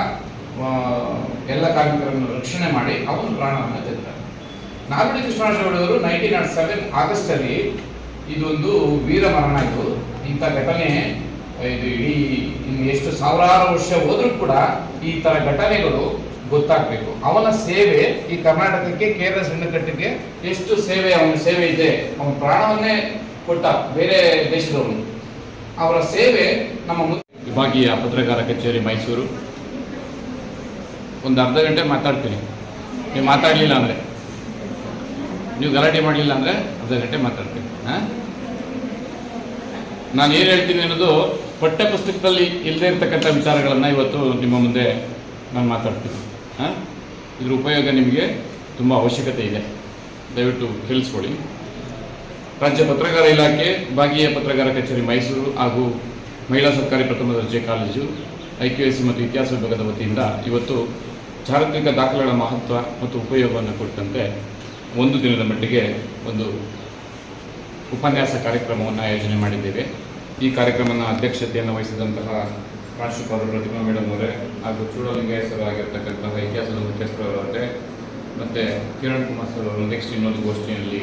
[SPEAKER 4] ಎಲ್ಲ ಕಾರ್ಮಿಕರನ್ನು ರಕ್ಷಣೆ ಮಾಡಿ ಅವನು ಪ್ರಾಣವನ್ನು ತೆಗೆದಾರೆ ನಾಲ್ವಡಿ ಕೃಷ್ಣರಾಜವರು ನೈನ್ಟೀನ್ ನಾಟ್ ಸೆವೆನ್ ಆಗಸ್ಟ್ ಅಲ್ಲಿ ಇದೊಂದು ವೀರ ಮರಣ ಇದು. ಇಂಥ ಘಟನೆ, ಇದು ಇಡೀ ಎಷ್ಟು ಸಾವಿರಾರು ವರ್ಷ ಹೋದ್ರೂ ಕೂಡ ಈ ತರ ಘಟನೆಗಳು ಗೊತ್ತಾಗ್ಬೇಕು. ಅವನ ಸೇವೆ ಈ ಕರ್ನಾಟಕಕ್ಕೆ, ಕೇರಳ ಸಣ್ಣಕಟ್ಟಿಗೆ ಎಷ್ಟು ಸೇವೆ, ಅವನ ಸೇವೆ ಇದೆ. ಅವನ ಪ್ರಾಣವನ್ನೇ ಕೊಟ್ಟ ಬೇರೆ ದೇಶದವನು. ಅವರ ಸೇವೆ ನಮ್ಮ ವಿಭಾಗೀಯ ಪತ್ರಕಾರ ಕಚೇರಿ ಮೈಸೂರು. ಒಂದು ಅರ್ಧ ಗಂಟೆ ಮಾತಾಡ್ತೀನಿ. ನೀವು ಮಾತಾಡಲಿಲ್ಲ ಅಂದರೆ. ನೀವು ಗಲಾಟೆ ಮಾಡಲಿಲ್ಲ ಅಂದರೆ ಅರ್ಧ ಗಂಟೆ ಮಾತಾಡ್ತೀನಿ. ಹಾಂ? ನಾನು ಏನು ಹೇಳ್ತೀನಿ ಅನ್ನೋದು ಪಠ್ಯ ಪುಸ್ತಕದಲ್ಲಿ ಇಲ್ಲದೇ ಇರ್ತಕ್ಕಂಥ ವಿಚಾರಗಳನ್ನು ಇವತ್ತು ನಿಮ್ಮ ಮುಂದೆ ನಾನು ಮಾತಾಡ್ತೀನಿ. ಹಾಂ? ಇದ್ರ ಉಪಯೋಗ ನಿಮಗೆ ತುಂಬ ಅವಶ್ಯಕತೆ ಇದೆ. ದಯವಿಟ್ಟು ತಿಳಿಸ್ಕೊಳ್ಳಿ ರಾಜ್ಯ ಪತ್ರಕಾರ ಇಲಾಖೆ, ಭಾಗೀಯ ಪತ್ರಕಾರ ಕಚೇರಿ ಮೈಸೂರು ಹಾಗೂ ಮಹಿಳಾ ಸರ್ಕಾರಿ ಪ್ರಥಮ ದರ್ಜೆ ಕಾಲೇಜು ಐ ಕ್ಯೂ ಎಸ್ ಮತ್ತು ಇತಿಹಾಸ ವಿಭಾಗದ ವತಿಯಿಂದ ಇವತ್ತು ಚಾರಿತ್ರಿಕ ದಾಖಲೆಗಳ ಮಹತ್ವ ಮತ್ತು ಉಪಯೋಗವನ್ನು ಕುರಿತಂತೆ ಒಂದು ದಿನದ ಮಟ್ಟಿಗೆ ಒಂದು ಉಪನ್ಯಾಸ ಕಾರ್ಯಕ್ರಮವನ್ನು ಆಯೋಜನೆ ಮಾಡಿದ್ದೇವೆ. ಈ ಕಾರ್ಯಕ್ರಮದ ಅಧ್ಯಕ್ಷತೆಯನ್ನು ವಹಿಸಿದಂತಹ ಪ್ರಾಂಶುಪಾಲರು ಪ್ರತಿಮಾ ಮೇಡಮ್ ಅವರೇ, ಹಾಗೂ ಚೂಡಲಿಂಗೇಶ್ವರ ಆಗಿರ್ತಕ್ಕಂತಹ ಇತಿಹಾಸದ ಮುಖ್ಯಸ್ಥರವರೇ ಮತ್ತು ಕಿರಣ್ ಕುಮಾರ್ ಸರ್ ಅವರು ನೆಕ್ಸ್ಟ್ ಇನ್ನೊಂದು ಗೋಷ್ಠಿಯಲ್ಲಿ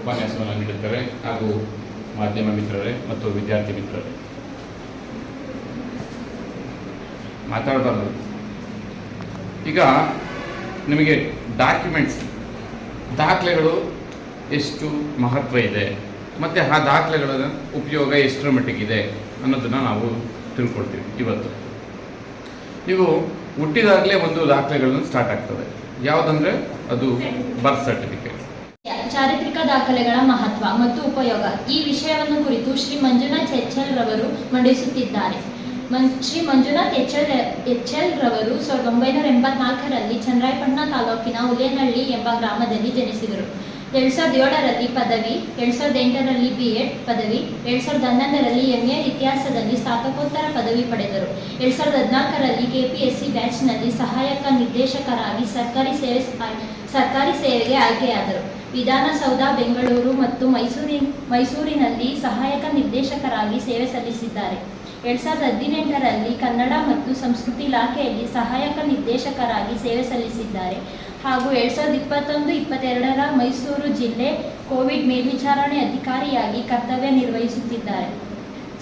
[SPEAKER 4] ಉಪನ್ಯಾಸವನ್ನು ನೀಡುತ್ತಾರೆ. ಹಾಗೂ ಮಾಧ್ಯಮ ಮಿತ್ರರೇ ಮತ್ತು ವಿದ್ಯಾರ್ಥಿ ಮಿತ್ರರೇ. ಮಾತಾಡಬಾರ್ದು. ಈಗ ನಿಮಗೆ ಡಾಕ್ಯುಮೆಂಟ್ಸ್ ದಾಖಲೆಗಳು ಎಷ್ಟು ಮಹತ್ವ ಇದೆ? ಮತ್ತು ಆ ದಾಖಲೆಗಳ ಉಪಯೋಗ ಎಷ್ಟರ ಮಟ್ಟಿಗಿದೆ ಅನ್ನೋದನ್ನು ನಾವು ತಿಳ್ಕೊಳ್ತೀವಿ ಇವತ್ತು. ನೀವು ಹುಟ್ಟಿದಾಗಲೇ ಒಂದು ದಾಖಲೆಗಳನ್ನು ಸ್ಟಾರ್ಟ್ ಆಗ್ತದೆ ಯಾವುದಂದ್ರೆ ಅದು ಬರ್ತ್ ಸರ್ಟಿಫಿಕೇಟ್
[SPEAKER 6] ಚಾರಿತ್ರಿಕ ದಾಖಲೆಗಳ ಮಹತ್ವ ಮತ್ತು ಉಪಯೋಗ. ಈ ವಿಷಯವನ್ನು ಕುರಿತು ಶ್ರೀ ಮಂಜುನಾಥ್ ಎಚ್ಎಲ್ ರವರು ಮಂಡಿಸುತ್ತಿದ್ದಾರೆ. ಶ್ರೀ ಮಂಜುನಾಥ್ ಎಚ್ಎಲ್ ಎಚ್ಎಲ್ ರವರು ಸಾವಿರದ ಒಂಬೈನೂರ ಎಂಬತ್ನಾಲ್ಕರಲ್ಲಿ ಚಂದ್ರಾಯಪಟ್ಟಣ ತಾಲೂಕಿನ ಉಲೇನಹಳ್ಳಿ ಎಂಬ ಗ್ರಾಮದಲ್ಲಿ ಜನಿಸಿದರು. ಎರಡ್ ಸಾವಿರದ ಏಳರಲ್ಲಿ ಪದವಿ, ಎರಡ್ ಸಾವಿರದ ಎಂಟರಲ್ಲಿ ಬಿ ಎಡ್ ಪದವಿ, ಎರಡ್ ಸಾವಿರದ ಹನ್ನೊಂದರಲ್ಲಿ ಎಂ ಎ ಇತಿಹಾಸದಲ್ಲಿ ಸ್ನಾತಕೋತ್ತರ ಪದವಿ ಪಡೆದರು. ಎರಡ್ ಸಾವಿರದ ಹದಿನಾಲ್ಕರಲ್ಲಿ ಕೆಪಿಎಸ್ಸಿ ಬ್ಯಾಚ್ನಲ್ಲಿ ಸಹಾಯಕ ನಿರ್ದೇಶಕರಾಗಿ ಸರ್ಕಾರಿ ಸೇವೆ ಸರ್ಕಾರಿ ಸೇವೆಗೆ ಆಯ್ಕೆಯಾದರು. ವಿಧಾನಸೌಧ, ಬೆಂಗಳೂರು ಮತ್ತು ಮೈಸೂರಿನ, ಮೈಸೂರಿನಲ್ಲಿ ಸಹಾಯಕ ನಿರ್ದೇಶಕರಾಗಿ ಸೇವೆ ಸಲ್ಲಿಸಿದ್ದಾರೆ. ಎರಡ್ ಸಾವಿರದ ಹದಿನೆಂಟರಲ್ಲಿ ಕನ್ನಡ ಮತ್ತು ಸಂಸ್ಕೃತಿ ಇಲಾಖೆಯಲ್ಲಿ ಸಹಾಯಕ ನಿರ್ದೇಶಕರಾಗಿ ಸೇವೆ ಸಲ್ಲಿಸಿದ್ದಾರೆ. ಹಾಗೂ ಎರಡ್ ಸಾವಿರದ ಇಪ್ಪತ್ತೊಂದು, ಇಪ್ಪತ್ತೆರಡರ ಮೈಸೂರು ಜಿಲ್ಲೆ ಕೋವಿಡ್ ಮೇಲ್ವಿಚಾರಣೆ ಅಧಿಕಾರಿಯಾಗಿ ಕರ್ತವ್ಯ ನಿರ್ವಹಿಸುತ್ತಿದ್ದಾರೆ.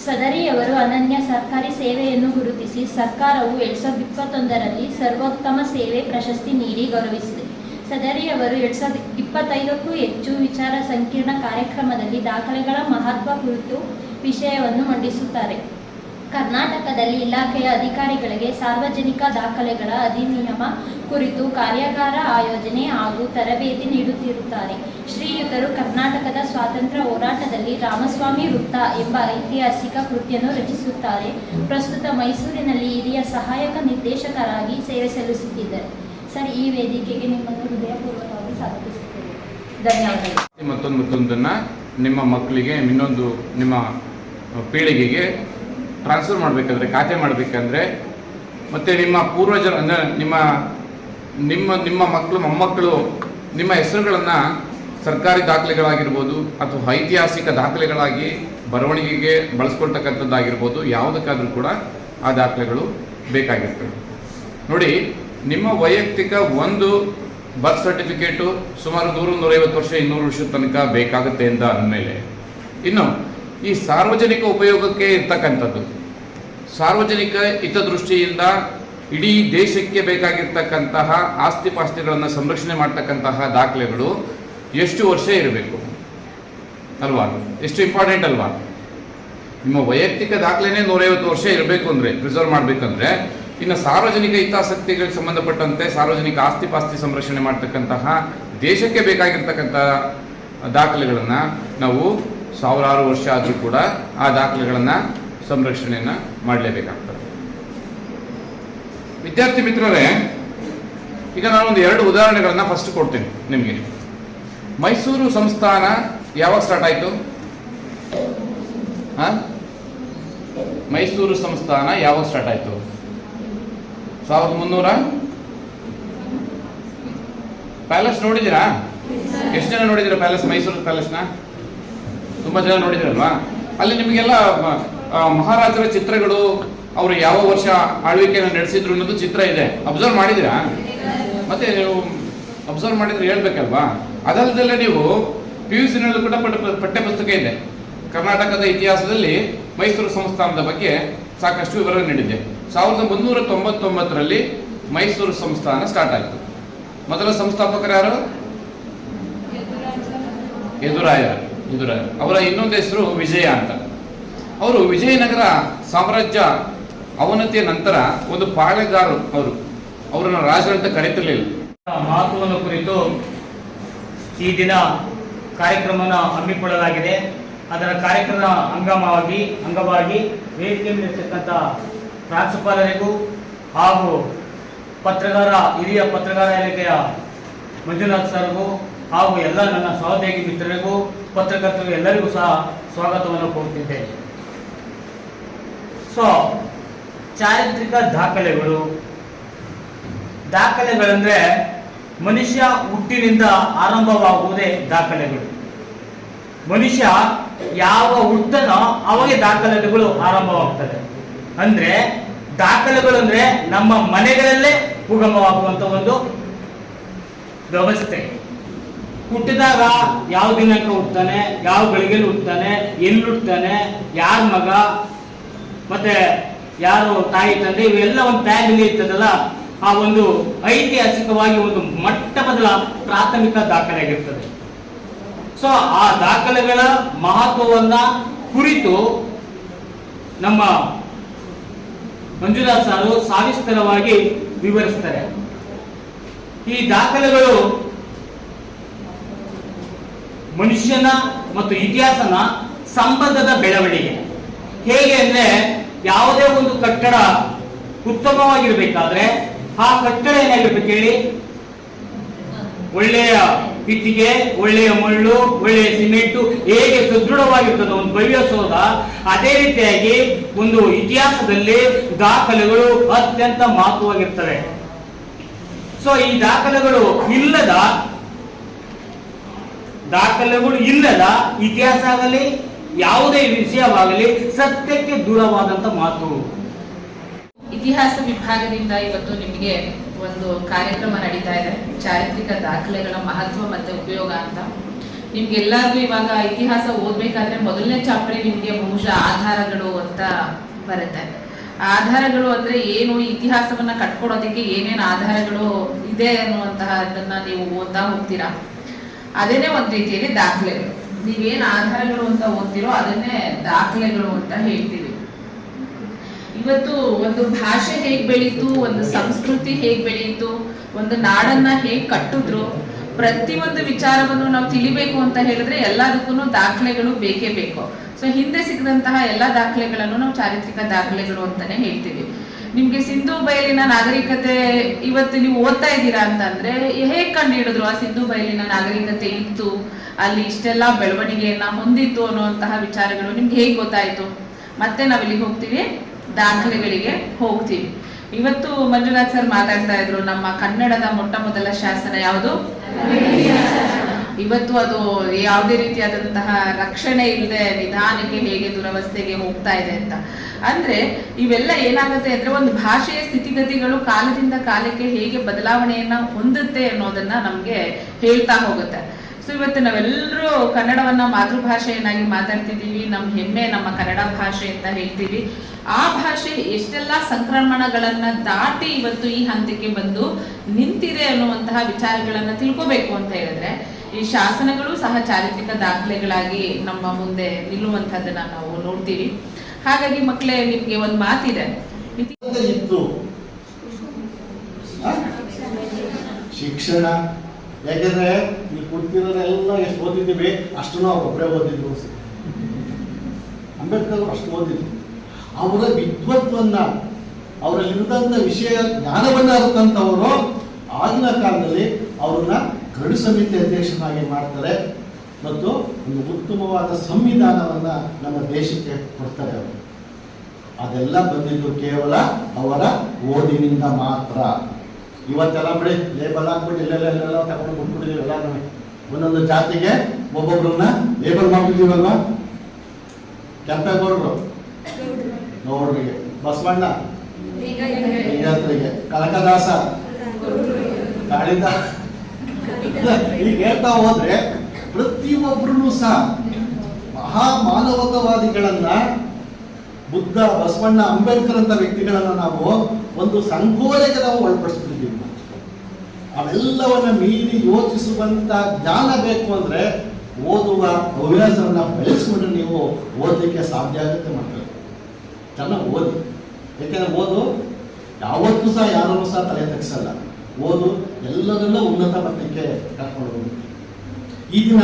[SPEAKER 6] ಸದರಿಯವರು ಅನನ್ಯ ಸರ್ಕಾರಿ ಸೇವೆಯನ್ನು ಗುರುತಿಸಿ ಸರ್ಕಾರವು ಎರಡ್ ಸಾವಿರದ ಇಪ್ಪತ್ತೊಂದರಲ್ಲಿ ಸರ್ವೋತ್ತಮ ಸೇವೆ ಪ್ರಶಸ್ತಿ ನೀಡಿ ಗೌರವಿಸಿದೆ. ಸದರಿಯವರು ಎರಡ್ ಸಾವಿರದ ಇಪ್ಪತ್ತೈದಕ್ಕೂ ಹೆಚ್ಚು ವಿಚಾರ ಸಂಕೀರ್ಣ ಕಾರ್ಯಕ್ರಮದಲ್ಲಿ ದಾಖಲೆಗಳ ಮಹತ್ವ ಕುರಿತು ವಿಷಯವನ್ನು ಮಂಡಿಸುತ್ತಾರೆ. ಕರ್ನಾಟಕದಲ್ಲಿ ಇಲಾಖೆಯ ಅಧಿಕಾರಿಗಳಿಗೆ ಸಾರ್ವಜನಿಕ ದಾಖಲೆಗಳ ಅಧಿನಿಯಮ ಕುರಿತು ಕಾರ್ಯಾಗಾರ ಆಯೋಜನೆ ಹಾಗೂ ತರಬೇತಿ ನೀಡುತ್ತಿರುತ್ತಾರೆ. ಶ್ರೀಯುತರು ಕರ್ನಾಟಕದ ಸ್ವಾತಂತ್ರ್ಯ ಹೋರಾಟದಲ್ಲಿ ರಾಮಸ್ವಾಮಿ ವೃತ್ತ ಎಂಬ ಐತಿಹಾಸಿಕ ಕೃತಿಯನ್ನು ರಚಿಸುತ್ತಾರೆ. ಪ್ರಸ್ತುತ ಮೈಸೂರಿನಲ್ಲಿ ಹಿರಿಯ ಸಹಾಯಕ ನಿರ್ದೇಶಕರಾಗಿ ಸೇವೆ ಸಲ್ಲಿಸುತ್ತಿದ್ದಾರೆ. ಸರ್, ಈ ವೇದಿಕೆಗೆ ನಿಮ್ಮನ್ನು ಹೃದಯಪೂರ್ವಕವಾಗಿ ಸ್ವಾಗತಿಸುತ್ತೇವೆ ಧನ್ಯವಾದಗಳು.
[SPEAKER 4] ಮತ್ತೊಂದು ನಿಮ್ಮ ಮಕ್ಕಳಿಗೆ, ಇನ್ನೊಂದು ನಿಮ್ಮ ಪೀಳಿಗೆಗೆ ಟ್ರಾನ್ಸ್ಫರ್ ಮಾಡಬೇಕಾದ್ರೆ, ಖಾತೆ ಮಾಡಬೇಕಂದ್ರೆ, ಮತ್ತು ನಿಮ್ಮ ಪೂರ್ವಜರ, ಅಂದರೆ ನಿಮ್ಮ ನಿಮ್ಮ ನಿಮ್ಮ ಮಕ್ಕಳು ಮೊಮ್ಮಕ್ಕಳು, ನಿಮ್ಮ ಹೆಸರುಗಳನ್ನು ಸರ್ಕಾರಿ ದಾಖಲೆಗಳಾಗಿರ್ಬೋದು ಅಥವಾ ಐತಿಹಾಸಿಕ ದಾಖಲೆಗಳಾಗಿ ಬರವಣಿಗೆಗೆ ಬಳಸ್ಕೊಳ್ತಕ್ಕಂಥದ್ದಾಗಿರ್ಬೋದು, ಯಾವುದಕ್ಕಾದರೂ ಕೂಡ ಆ ದಾಖಲೆಗಳು ಬೇಕಾಗಿರ್ತವೆ. ನೋಡಿ, ನಿಮ್ಮ ವೈಯಕ್ತಿಕ ಒಂದು ಬರ್ತ್ ಸರ್ಟಿಫಿಕೇಟು ಸುಮಾರು ನೂರು ನೂರೈವತ್ತು ವರ್ಷ ಇನ್ನೂರು ವರ್ಷದ ತನಕ ಬೇಕಾಗುತ್ತೆ ಅಂತ ಅಂದಮೇಲೆ, ಇನ್ನು ಈ ಸಾರ್ವಜನಿಕ ಉಪಯೋಗಕ್ಕೆ ಇರ್ತಕ್ಕಂಥದ್ದು. ಸಾರ್ವಜನಿಕ ಹಿತದೃಷ್ಟಿಯಿಂದ ಇಡೀ ದೇಶಕ್ಕೆ ಬೇಕಾಗಿರ್ತಕ್ಕಂತಹ ಆಸ್ತಿ ಪಾಸ್ತಿಗಳನ್ನು ಸಂರಕ್ಷಣೆ ಮಾಡ್ತಕ್ಕಂತಹ ದಾಖಲೆಗಳು ಎಷ್ಟು ವರ್ಷ ಇರಬೇಕು? ಅಲ್ವಾ? ಎಷ್ಟು ಇಂಪಾರ್ಟೆಂಟ್ ಅಲ್ವಾ? ನಿಮ್ಮ ವೈಯಕ್ತಿಕ ದಾಖಲೆನೇ ನೂರೈವತ್ತು ವರ್ಷ ಇರಬೇಕು ಅಂದರೆ ಪ್ರಿಸರ್ವ್ ಮಾಡಬೇಕಂದ್ರೆ, ಇನ್ನು ಸಾರ್ವಜನಿಕ ಹಿತಾಸಕ್ತಿಗಳಿಗೆ ಸಂಬಂಧಪಟ್ಟಂತೆ ಸಾರ್ವಜನಿಕ ಆಸ್ತಿ ಪಾಸ್ತಿ ಸಂರಕ್ಷಣೆ ಮಾಡ್ತಕ್ಕಂತಹ ದೇಶಕ್ಕೆ ಬೇಕಾಗಿರ್ತಕ್ಕಂಥ ದಾಖಲೆಗಳನ್ನು ನಾವು ಸಾವಿರಾರು ವರ್ಷ ಆದರೂ ಕೂಡ ಆ ದಾಖಲೆಗಳನ್ನು ಸಂರಕ್ಷಣೆಯನ್ನು ಮಾಡಲೇಬೇಕಾಗ್ತದೆ. ವಿದ್ಯಾರ್ಥಿ ಮಿತ್ರರೇ, ಈಗ ನಾನೊಂದು ಎರಡು ಉದಾಹರಣೆಗಳನ್ನು ಫಸ್ಟ್ ಕೊಡ್ತೀನಿ ನಿಮಗೆ. ಮೈಸೂರು ಸಂಸ್ಥಾನ ಯಾವಾಗ ಸ್ಟಾರ್ಟ್ ಆಯಿತು? ಮೈಸೂರು ಸಂಸ್ಥಾನ ಯಾವಾಗ ಸ್ಟಾರ್ಟ್ ಆಯಿತು? ಸಾವಿರದ ಮುನ್ನೂರ? ಪ್ಯಾಲೇಸ್ ನೋಡಿದ್ದೀರಾ? ಎಷ್ಟು ಜನ ನೋಡಿದ್ದೀರಾ ಪ್ಯಾಲೇಸ್ ಮೈಸೂರು ಪ್ಯಾಲೇಸ್ನ ತುಂಬ ಜನ ನೋಡಿದ್ರಲ್ವಾ? ಅಲ್ಲಿ ನಿಮಗೆಲ್ಲ ಮಹಾರಾಜರ ಚಿತ್ರಗಳು, ಅವರು ಯಾವ ವರ್ಷ ಆಳ್ವಿಕೆಯನ್ನು ನಡೆಸಿದ್ರು ಅನ್ನೋದು ಚಿತ್ರ ಇದೆ. ಅಬ್ಸರ್ವ್ ಮಾಡಿದಿರಾ ಮತ್ತೆ ನೀವು ಅಬ್ಸರ್ವ್ ಮಾಡಿದ್ರೆ ಹೇಳ್ಬೇಕಲ್ವಾ? ಅದಲ್ಲದೆ ನೀವು ಪಿ ಯು ಸಿನಲ್ಲೂ ಕೂಡ ಪಠ್ಯ ಪುಸ್ತಕ ಇದೆ. ಕರ್ನಾಟಕದ ಇತಿಹಾಸದಲ್ಲಿ ಮೈಸೂರು ಸಂಸ್ಥಾನದ ಬಗ್ಗೆ ಸಾಕಷ್ಟು ವಿವರ ನೀಡಿದೆ ಸಾವಿರದ ಮುನ್ನೂರ ತೊಂಬತ್ತೊಂಬತ್ತರಲ್ಲಿ ಮೈಸೂರು ಸಂಸ್ಥಾನ ಸ್ಟಾರ್ಟ್ ಆಯಿತು. ಮೊದಲ ಸಂಸ್ಥಾಪಕರು ಯಾರು? ಯದುರಾಯ. ಯದುರಾಯ ಅವರ ಇನ್ನೊಂದು ಹೆಸರು ವಿಜಯ ಅಂತ. ಅವರು ವಿಜಯನಗರ ಸಾಮ್ರಾಜ್ಯ ಅವನತಿಯ ನಂತರ ಒಂದು ಪಾಳೆಗಾರರು ಅವರು. ಅವರನ್ನು ರಾಜರಂತ ಕರೀತಿರ್ಲಿಲ್ಲ.
[SPEAKER 7] ಮಹತ್ವವನ್ನು ಕುರಿತು ಈ ದಿನ ಕಾರ್ಯಕ್ರಮವನ್ನು ಹಮ್ಮಿಕೊಳ್ಳಲಾಗಿದೆ. ಅದರ ಕಾರ್ಯಕ್ರಮದ ಅಂಗವಾಗಿ ಅಂಗವಾಗಿ ವೇದಿಕೆ ಮೇಲಿರ್ತಕ್ಕಂಥ ಪ್ರಾಂಶುಪಾಲರಿಗೂ ಹಾಗೂ ಪತ್ರಗಾರ, ಹಿರಿಯ ಪತ್ರಗಾರ ಇಲಾಖೆಯ ಮಂಜುನಾಥ್ ಸರ್ಗೂ ಹಾಗೂ ಎಲ್ಲ ನನ್ನ ಸಹೋದ್ಯೋಗಿ ಮಿತ್ರರಿಗೂ, ಪತ್ರಕರ್ತರಿಗೂ ಎಲ್ಲರಿಗೂ ಸಹ ಸ್ವಾಗತವನ್ನು ಕೋರುತ್ತಿದ್ದೇನೆ ಸೊ ಚಾರಿತ್ರಿಕ ದಾಖಲೆಗಳು. ದಾಖಲೆಗಳಂದ್ರೆ ಮನುಷ್ಯ ಹುಟ್ಟಿನಿಂದ ಆರಂಭವಾಗುವುದೇ ದಾಖಲೆಗಳು. ಮನುಷ್ಯ ಯಾವ ಹುಟ್ಟನೋ ಅವಾಗೆ ದಾಖಲೆಗಳು ಆರಂಭವಾಗ್ತದೆ. ಅಂದ್ರೆ ದಾಖಲೆಗಳು ಅಂದ್ರೆ ನಮ್ಮ ಮನೆಗಳಲ್ಲೇ ಉಗಮವಾಗುವಂತ ಒಂದು ವ್ಯವಸ್ಥೆ. ಹುಟ್ಟಿದಾಗ ಯಾವ ದಿನಾಂಕ ಹುಟ್ತಾನೆ? ಯಾವ ಗಳಿಗೆಯಲ್ಲಿ ಹುಟ್ತಾನೆ? ಎಲ್ಲಿ ಹುಟ್ತಾನೆ? ಯಾರ ಮಗ? ಮತ್ತೆ ಯಾರು ತಾಯಿ, ತಂದೆ? ಇವೆಲ್ಲ ಒಂದು ಫ್ಯಾಮಿಲಿ ಇರ್ತದಲ್ಲ, ಆ ಒಂದು ಐತಿಹಾಸಿಕವಾಗಿ ಒಂದು ಮಟ್ಟ ಮೊದಲ ಪ್ರಾಥಮಿಕ ದಾಖಲೆ ಆಗಿರ್ತದೆ ಸೊ ಆ ದಾಖಲೆಗಳ ಮಹತ್ವವನ್ನ ಕುರಿತು ನಮ್ಮ ಮಂಜುನಾಥ್ ಸಾರು ಸಾವಿಸ್ತರವಾಗಿ ವಿವರಿಸ್ತಾರೆ. ಈ ದಾಖಲೆಗಳು ಮನುಷ್ಯನ ಮತ್ತು ಇತಿಹಾಸನ ಸಂಬಂಧದ ಬೆಳವಣಿಗೆ. ಹೇಗೆ ಅಂದ್ರೆ ಯಾವುದೇ ಒಂದು ಕಟ್ಟಡ ಉತ್ತಮವಾಗಿರ್ಬೇಕಾದ್ರೆ ಆ ಕಟ್ಟಡ ಏನಾಗಿರ್ಬೇಕು ಹೇಳಿ ಒಳ್ಳೆಯ ಇಟ್ಟಿಗೆ ಒಳ್ಳೆಯ ಮಣ್ಣು, ಒಳ್ಳೆಯ ಸಿಮೆಂಟು ಹೇಗೆ ಸದೃಢವಾಗಿರ್ತದೆ ಒಂದು ಭವ್ಯ ಸೌಧ, ಅದೇ ರೀತಿಯಾಗಿ ಒಂದು ಇತಿಹಾಸದಲ್ಲಿ ದಾಖಲೆಗಳು ಅತ್ಯಂತ ಮಹತ್ವವಾಗಿರ್ತವೆ. ಸೊ ಈ ದಾಖಲೆಗಳು ಇಲ್ಲದ ದಾಖಲೆಗಳು ಇಲ್ಲದ ಇತಿಹಾಸ ಆಗಲಿ ಯಾವುದೇ ವಿಷಯವಾಗಲಿ ಸತ್ಯಕ್ಕೆ ದೂರವಾದಂತ ಮಾತು.
[SPEAKER 3] ಇತಿಹಾಸ ವಿಭಾಗದಿಂದ ಇವತ್ತು ನಿಮಗೆ ಒಂದು ಕಾರ್ಯಕ್ರಮ ನಡೀತಾ ಇದೆ. ಚಾರಿತ್ರಿಕ ದಾಖಲೆಗಳ ಮಹತ್ವ ಮತ್ತೆ ಉಪಯೋಗ ಅಂತ. ನಿಮ್ಗೆಲ್ಲರಿಗೂ ಇವಾಗ ಇತಿಹಾಸ ಓದ್ಬೇಕಾದ್ರೆ ಮೊದಲನೇ ಚಾಪ್ಟರ್ ನಿಮ್ಗೆ ಬಹುಶಃ ಆಧಾರಗಳು ಅಂತ ಬರುತ್ತೆ. ಆಧಾರಗಳು ಅಂದ್ರೆ ಏನು? ಇತಿಹಾಸವನ್ನ ಕಟ್ಕೊಡೋದಕ್ಕೆ ಏನೇನು ಆಧಾರಗಳು ಇದೆ ಅನ್ನುವಂತಹದನ್ನ ನೀವು ಓದ್ತಾ ಹೋಗ್ತೀರಾ? ಅದೇನೆ ಒಂದ್ ರೀತಿಯಲ್ಲಿ ದಾಖಲೆಗಳು. ನೀವೇನ್ ಆಧಾರಗಳು ಅಂತ ಓದ್ತಿರೋ ಅದನ್ನೇ ದಾಖಲೆಗಳು ಅಂತ ಹೇಳ್ತೀವಿ. ಇವತ್ತು ಒಂದು ಭಾಷೆ ಹೇಗ್ ಬೆಳೀತು, ಒಂದು ಸಂಸ್ಕೃತಿ ಹೇಗ್ ಬೆಳೆಯಿತು ಒಂದು ನಾಡನ್ನ ಹೇಗ್ ಕಟ್ಟಿದ್ರು ಒಂದು ವಿಚಾರವನ್ನು ನಾವು ತಿಳಿಬೇಕು ಅಂತ ಹೇಳಿದ್ರೆ ಎಲ್ಲದಕ್ಕೂ ದಾಖಲೆಗಳು ಬೇಕೇ ಬೇಕು. ಸೊ, ಹಿಂದೆ ಸಿಗದಂತಹ ಎಲ್ಲ ದಾಖಲೆಗಳನ್ನು ನಾವು ಚಾರಿತ್ರಿಕ ದಾಖಲೆಗಳು ಅಂತಾನೆ ಹೇಳ್ತೀವಿ. ನಿಮ್ಗೆ ಸಿಂಧು ಬಯಲಿನ ನಾಗರಿಕತೆ ಇವತ್ತು ನೀವು ಓದ್ತಾ ಇದ್ದೀರಾ ಅಂತಂದ್ರೆ, ಹೇಗ್ ಕಂಡು ಹಿಡಿದ್ರು ಆ ಸಿಂಧು ಬಯಲಿನ ನಾಗರಿಕತೆ ಇತ್ತು? ಅಲ್ಲಿ ಇಷ್ಟೆಲ್ಲ ಬೆಳವಣಿಗೆಯನ್ನ ಹೊಂದಿತ್ತು ಅನ್ನುವಂತಹ ವಿಚಾರಗಳು ನಿಮ್ಗೆ ಹೇಗ್ ಗೊತ್ತಾಯ್ತು? ಮತ್ತೆ ನಾವಿಲ್ಲಿಗೆ ಹೋಗ್ತೀವಿ, ದಾಖಲೆಗಳಿಗೆ ಹೋಗ್ತೀವಿ. ಇವತ್ತು ಮಂಜುನಾಥ್ ಸರ್ ಮಾತಾಡ್ತಾ ಇದ್ರು, ನಮ್ಮ ಕನ್ನಡದ ಮೊಟ್ಟ ಮೊದಲ ಶಾಸನ ಯಾವುದು? ಇವತ್ತು ಅದು ಯಾವುದೇ ರೀತಿಯಾದಂತಹ ರಕ್ಷಣೆ ಇಲ್ಲದೆ ನಿಧಾನಕ್ಕೆ ಹೇಗೆ ದುರವಸ್ಥೆಗೆ ಹೋಗ್ತಾ ಇದೆ ಅಂತ. ಅಂದ್ರೆ ಇವೆಲ್ಲ ಏನಾಗುತ್ತೆ ಅಂದ್ರೆ ಒಂದು ಭಾಷೆಯ ಸ್ಥಿತಿಗತಿಗಳು ಕಾಲದಿಂದ ಕಾಲಕ್ಕೆ ಹೇಗೆ ಬದಲಾವಣೆಯನ್ನ ಹೊಂದುತ್ತೆ ಅನ್ನೋದನ್ನ ನಮ್ಗೆ ಹೇಳ್ತಾ ಹೋಗುತ್ತೆ. ಸೊ ಇವತ್ತು ನಾವೆಲ್ಲರೂ ಕನ್ನಡವನ್ನ ಮಾತೃಭಾಷೆಯನ್ನಾಗಿ ಮಾತಾಡ್ತಿದ್ದೀವಿ ನಮ್ಮ ಹೆಮ್ಮೆ ನಮ್ಮ ಕನ್ನಡ ಭಾಷೆ ಅಂತ ಹೇಳ್ತೀವಿ. ಆ ಭಾಷೆ ಎಷ್ಟೆಲ್ಲ ಸಂಕ್ರಮಣಗಳನ್ನ ದಾಟಿ ಇವತ್ತು ಈ ಹಂತಕ್ಕೆ ಬಂದು ನಿಂತಿದೆ ಅನ್ನುವಂತಹ ವಿಚಾರಗಳನ್ನ ತಿಳ್ಕೊಬೇಕು ಅಂತ ಹೇಳಿದ್ರೆ ಈ ಶಾಸನಗಳು ಸಹ ಚಾರಿತ್ರಿಕ ದಾಖಲೆಗಳಾಗಿ ನಮ್ಮ ಮುಂದೆ ನಿಲ್ಲುವಂತಹದ್ದನ್ನ ನಾವು ನೋಡ್ತೀವಿ. ಹಾಗಾಗಿ ಮಕ್ಕಳೇ, ನಿಮ್ಗೆ ಒಂದು ಮಾತಿದೆ.
[SPEAKER 5] ಶಿಕ್ಷಣ. ಯಾಕಂದ್ರೆ ನೀವು ಕುಡ್ತಿರೋರೆಲ್ಲ ಎಷ್ಟು ಓದಿದ್ದೀವಿ ಅಷ್ಟು ನಾವು ಒಬ್ಬರೇ ಓದಿದ್ರು. ಅಂಬೇಡ್ಕರ್ ಅವರು ಅಷ್ಟು ಓದಿದ್ರು. ಅವರ ವಿದ್ವತ್ವನ್ನ ಅವರಲ್ಲಿದ್ದಂಥ ವಿಷಯ ಜ್ಞಾನವನ್ನ ಅರ್ಥಂಥವರು ಆಗಿನ ಕಾಲದಲ್ಲಿ ಅವ್ರನ್ನ ಗಡು ಸಮಿತಿ ಅಧ್ಯಕ್ಷನಾಗಿ ಮಾಡ್ತಾರೆ ಮತ್ತು ಒಂದು ಉತ್ತಮವಾದ ಸಂವಿಧಾನವನ್ನ ನಮ್ಮ ದೇಶಕ್ಕೆ ಕೊಡ್ತಾರೆ ಅವರು. ಅದೆಲ್ಲ ಬಂದಿದ್ದು ಕೇವಲ ಅವರ ಓದಿನಿಂದ ಮಾತ್ರ. ಇವತ್ತೆಲ್ಲ ಬಿಡಿ ಲೇಬಲ್ ಹಾಕ್ಬಿಟ್ಟು ಇಲ್ಲೆಲ್ಲ ತಗೊಂಡು ಬಿಟ್ಬಿಟ್ಟಿದೀವಿ ಎಲ್ಲ ಒಂದೊಂದು ಜಾತಿಗೆ ಒಬ್ಬೊಬ್ಬರನ್ನ ಲೇಬಲ್ ಮಾಡ್ಬಿಟ್ಟಿದೀವಲ್ವಾ ಕೆಂಪೇಗೌಡರು. ಗೌಡ್ರಿಗೆ ಬಸವಣ್ಣ. ಕನಕದಾಸ. ಕಾಳಿದಾಸ. ಈಗ ಹೇಳ್ತಾ ಹೋದ್ರೆ ಪ್ರತಿಯೊಬ್ಬರು ಸಹ ಮಹಾ ಮಾನವತಾವಾದಿಗಳನ್ನ ಬುದ್ಧ, ಬಸವಣ್ಣ, ಅಂಬೇಡ್ಕರ್ ಅಂತ ವ್ಯಕ್ತಿಗಳನ್ನ ನಾವು ಒಂದು ಸಂಕೋಲೆಗೆ ನಾವು ಒಳಪಡಿಸ್ತಿದ್ದೀವಿ ಅವೆಲ್ಲವನ್ನ ಮೀರಿ ಯೋಚಿಸುವಂತ ಜ್ಞಾನ ಬೇಕು ಅಂದ್ರೆ ಓದುವ ಹವ್ಯಾಸವನ್ನ ಬೆಳೆಸ್ಕೊಂಡು ನೀವು ಓದಲಿಕ್ಕೆ ಸಾಧ್ಯ ಆಗುತ್ತೆ ಮಕ್ಕಳು. ಚೆನ್ನಾಗಿ ಓದಿ. ಯಾಕೆಂದ್ರೆ ಓದು ಯಾವತ್ತೂ ಸಹ ಯಾರನ್ನು ಸಹ ತಲೆ ತಗ್ಸಲ್ಲ ಓದು ಎಲ್ಲದನ್ನ ಉನ್ನತ ಮಟ್ಟಕ್ಕೆ ಕರ್ಕೊಂಡು ಈ ದಿನ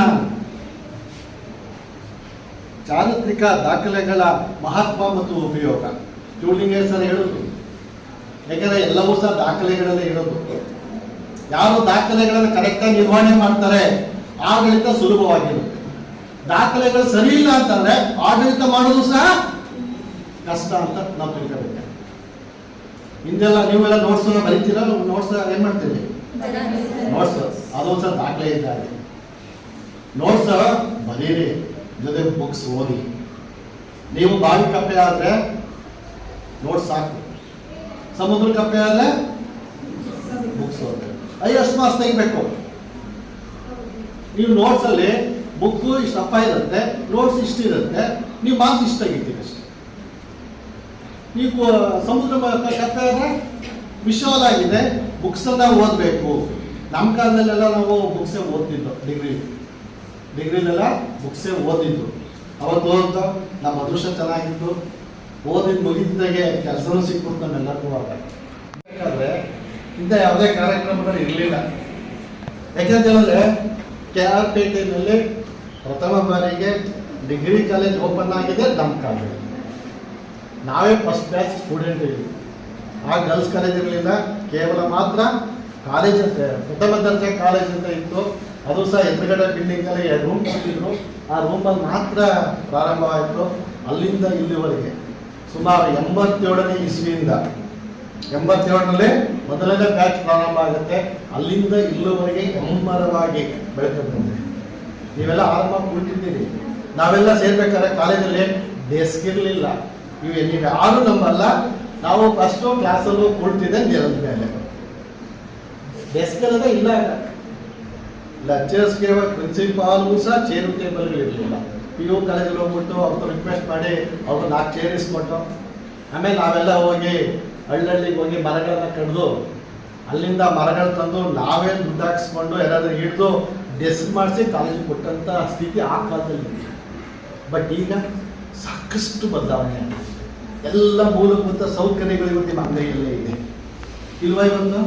[SPEAKER 5] ಚಾರಿತ್ರಿಕ ದಾಖಲೆಗಳ ಮಹತ್ವ ಮತ್ತು ಉಪಯೋಗ. ಚೂಳಿಂಗೇ ಸರ್ ಹೇಳುದು ಯಾಕಂದ್ರೆ ಎಲ್ಲವೂ ಸಹ ದಾಖಲೆಗಳಲ್ಲೇ ಇರೋದು. ಯಾರು ದಾಖಲೆಗಳನ್ನು ಕರೆಕ್ಟಾಗಿ ನಿರ್ವಹಣೆ ಮಾಡ್ತಾರೆ, ಆಡಳಿತ ಸುಲಭವಾಗಿರುತ್ತೆ. ದಾಖಲೆಗಳು ಸರಿ ಇಲ್ಲ ಅಂತಂದ್ರೆ ಆಡಳಿತ ಮಾಡೋದು ಸಹ ಕಷ್ಟ ಅಂತ ನಾವು ತಿಳ್ಕೋಬೇಕು ಹಿಂದೆಲ್ಲ ನೀವೆಲ್ಲ ನೋಟ್ಸ್ ಬರೀತೀರ? ನೋಟ್ಸ್ ಏನ್ ಮಾಡ್ತೀರಿ? ನೋಟ್ಸ್ ಅದೊಂದು ಸಹ ದಾಖಲೆ ಇದ್ದಾರೆ ನೋಟ್ಸ್ ಬರೀರಿ, ಜೊತೆ ಬುಕ್ಸ್ ಓದಿ. ನೀವು ಬಾವಿ ಕಪ್ಪೆ ಆದರೆ ನೋಟ್ಸ್ ಸಾಕು. ಸಮುದ್ರ ಕಪ್ಪೆ ಆದ್ರೆ ಬುಕ್ಸ್ ಓದ್ಬೇಕು ಐವತ್ತು ಮಾರ್ಕ್ಸ್ ತೆಗಿಬೇಕು. ನೀವು ನೋಟ್ಸ್ ಅಲ್ಲಿ ಬುಕ್ ಇಷ್ಟು ಅಪ್ಪ ಇರುತ್ತೆ ನೋಟ್ಸ್ ಇಷ್ಟು ಇರುತ್ತೆ, ನೀವು ಮಾರ್ಕ್ಸ್ ಇಷ್ಟ ತೆಗಿತೀರಿ ಅಷ್ಟೇ. ನೀವು ಸಮುದ್ರ ಕಪ್ಪೆ ಆದ್ರೆ ವಿಶಾಲ್ ಆಗಿದೆ ಬುಕ್ಸ್ ಅನ್ನ ಓದಬೇಕು. ನಮ್ಮ ಕಾಲದಲ್ಲೆಲ್ಲ ನಾವು ಬುಕ್ಸೇ ಓದ್ತಿದ್ದು ಡಿಗ್ರಿ ಡಿಗ್ರಿಲೆಲ್ಲ ಬುಕ್ಸೇ ಓದಿದ್ದು ಅವತ್ತು ಓದ್ತು ನಮ್ಮ ಅದೃಷ್ಟ ಚೆನ್ನಾಗಿತ್ತು. ಓದಿದ್ ಮುಗಿದಾಗೆ ಕೆಲಸನೂ ಸಿಕ್ಬಿಟ್ಟು ನಮ್ಮೆಲ್ಲರಿಗೂ ಯಾಕಂದ್ರೆ ಇಂಥ ಯಾವುದೇ ಕಾರ್ಯಕ್ರಮಗಳು ಇರಲಿಲ್ಲ. ಯಾಕಂತ ಹೇಳಿದ್ರೆ ಕೆ ಆರ್ ಪೇಟೆಯಲ್ಲಿ ಪ್ರಥಮ ಬಾರಿಗೆ ಡಿಗ್ರಿ ಕಾಲೇಜ್ ಓಪನ್ ಆಗಿದೆ ನಮ್ಮ ಕಾಲೇಜ್ ನಾವೇ ಫಸ್ಟ್ ಬ್ಯಾಚ್ ಸ್ಟೂಡೆಂಟ್ ಇದ್ವಿ ಆ ಗರ್ಲ್ಸ್ ಕಾಲೇಜ್ ಇರಲಿಲ್ಲ. ಕೇವಲ ಮಾತ್ರ ಕಾಲೇಜ್ ಪ್ರಥಮ ದರ್ಜೆ ಕಾಲೇಜ್ ಅಂತ ಇತ್ತು. ಅದು ಸಹ ಎದುರುಗಡೆ ಬಿಲ್ಡಿಂಗ್ ಅಲ್ಲಿ ಎರಡು ರೂಮ್ ಕೊಟ್ಟಿದ್ರು. ಆ ರೂಮಲ್ಲಿ ಮಾತ್ರ ಪ್ರಾರಂಭವಾಯಿತು. ಅಲ್ಲಿಂದ ಇಲ್ಲಿವರೆಗೆ ಸುಮಾರು ಎಂಬತ್ತೇಳನೇ ಇಸ್ವಿಯಿಂದ. ಎಂಬತ್ತೇಳರಲ್ಲಿ ಮೊದಲನೇ ಬ್ಯಾಚ್ ಪ್ರಾರಂಭ ಆಗುತ್ತೆ. ಅಲ್ಲಿಂದ ಇಲ್ಲಿವರೆಗೆ ಹೆಮ್ಮರವಾಗಿ ಬೆಳೆದು ಬಂದಿದೆ. ನೀವೆಲ್ಲ ಆರಂಭ ಕುಳಿತಿದ್ದೀರಿ. ನಾವೆಲ್ಲ ಸೇರ್ಬೇಕಾದ್ರೆ ಕಾಲೇಜಲ್ಲಿ ಡೆಸ್ಕ್ ಇರಲಿಲ್ಲ. ಇವು ನೀವು ಯಾರು ನಂಬಲ್ಲ ನಾವು ಫಸ್ಟು ಕ್ಲಾಸಲ್ಲೂ ಕುಳಿತಿದ್ದೆ ನೆಲದ ಮೇಲೆ ಡೆಸ್ಕ್ ಅನ್ನೋದೇ ಇಲ್ಲ ಲೆಕ್ಚರ್ಸ್ಗೆ ಪ್ರಿನ್ಸಿಪಾಲ್ಗೂ ಸಹ ಚೇರು ಟೇಬಲ್ಗಳಿರಲಿಲ್ಲ ಪಿ ಯು ಕಾಲೇಜಲ್ಲಿ ಹೋಗ್ಬಿಟ್ಟು ಅವ್ರದ್ದು ರಿಕ್ವೆಸ್ಟ್ ಮಾಡಿ ಅವ್ರು ನಾಲ್ಕು ಚೇರ್ ಇಸ್ಕೊಟ್ಟು ಆಮೇಲೆ ನಾವೆಲ್ಲ ಹೋಗಿ ಹಳ್ಳಹಳ್ಳಿಗೆ ಹೋಗಿ ಮರಗಳನ್ನ ಕಡ್ದು, ಅಲ್ಲಿಂದ ಮರಗಳು ತಂದು ನಾವೇ ದುಡ್ಡು ಯಾರಾದ್ರೂ ಹಿಡಿದು ಡೆಸ್ಕ್ ಮಾಡಿಸಿ ಕಾಲೇಜಿಗೆ ಕೊಟ್ಟಂತ ಸ್ಥಿತಿ ಆ ಕಾಲದಲ್ಲಿ ಬಟ್ ಈಗ ಸಾಕಷ್ಟು ಬದಲಾವಣೆ ಎಲ್ಲ ಮೂಲಭೂತ ಸೌಕರ್ಯಗಳು ಇವತ್ತು ನಿಮ್ಮ ಅಂಗೈಯಲ್ಲೇ ಇದೆ. ಇಲ್ವಾ ಇವತ್ತು?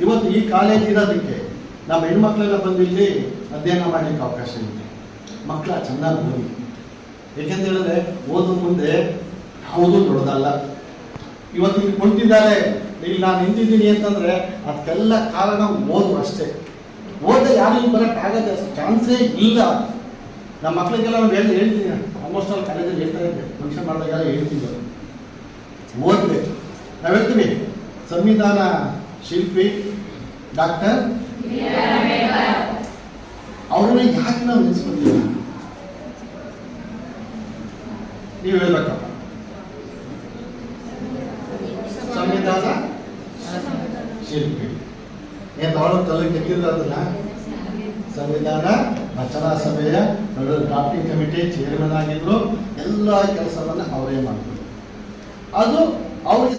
[SPEAKER 5] ಇವತ್ತು ಈ ಕಾಲೇಜ್ ಇರೋದಕ್ಕೆ ನಮ್ಮ ಹೆಣ್ಮಕ್ಳೆಲ್ಲ ಬಂದು ಇಲ್ಲಿ ಅಧ್ಯಯನ ಮಾಡಲಿಕ್ಕೆ ಅವಕಾಶ ಇದೆ. ಮಕ್ಕಳ ಚೆನ್ನಾಗಿ ಓದಿ. ಯಾಕೆಂತ ಹೇಳಿದ್ರೆ, ಓದು ಮುಂದೆ ಯಾವುದೂ ದೊಡ್ಡದಲ್ಲ ಇವತ್ತು ಇಲ್ಲಿ ಕುಂತಿದ್ದಾರೆ. ಇಲ್ಲಿ ನಾನು ನಿಂತಿದ್ದೀನಿ ಅಂತಂದ್ರೆ ಅದಕ್ಕೆಲ್ಲ ಕಾರಣ ಓದು ಅಷ್ಟೇ. ಓದ ಯಾರು ಇಲ್ಲಿ ಬರಕ್ಕೆ ಆಗದೆ ಚಾನ್ಸೇ ಇಲ್ಲ. ನಮ್ಮ ಮಕ್ಕಳಿಗೆಲ್ಲ ನಾವು ಹೇಳಿ ಹೇಳ್ತೀನಿ. ಆಲ್ಮೋಸ್ಟ್ ಆಲ್ ಕಾಲೇಜಲ್ಲಿ ಹೇಳ್ತಾ ಫಂಕ್ಷನ್ ಮಾಡಿದಾಗ ಹೇಳ್ತಿದ್ದೆ. ಓದ್ಬೇಕು ನಾವು ಹೇಳ್ತೀವಿ ಸಂವಿಧಾನ ಶಿಲ್ಪಿ ಡಾಕ್ಟರ್ ಅವ್ರನ್ನ ಯಾಕೆ ನಾವು ನೆನೆಸ್ಕೊಂಡಿಲ್ಲ ನೀವು ಹೇಳ್ಬೇಕಪ್ಪ. ಸಂವಿಧಾನ ಶಿಲ್ಪಿ. ಏನ್ ಅವಳು ತಲೆ ಕೆತ್ತಿದ್ರು ಅದನ್ನ? ಸಂವಿಧಾನ, ರಚನಾ ಸಭೆಯ ಡ್ರಾಫ್ಟಿಂಗ್ ಕಮಿಟಿ ಚೇರ್ಮನ್ ಆಗಿದ್ರು. ಎಲ್ಲ ಕೆಲಸವನ್ನು ಅವರೇ ಮಾಡ್ತಾರೆ. ಅದು ಅವ್ರಿಗೆ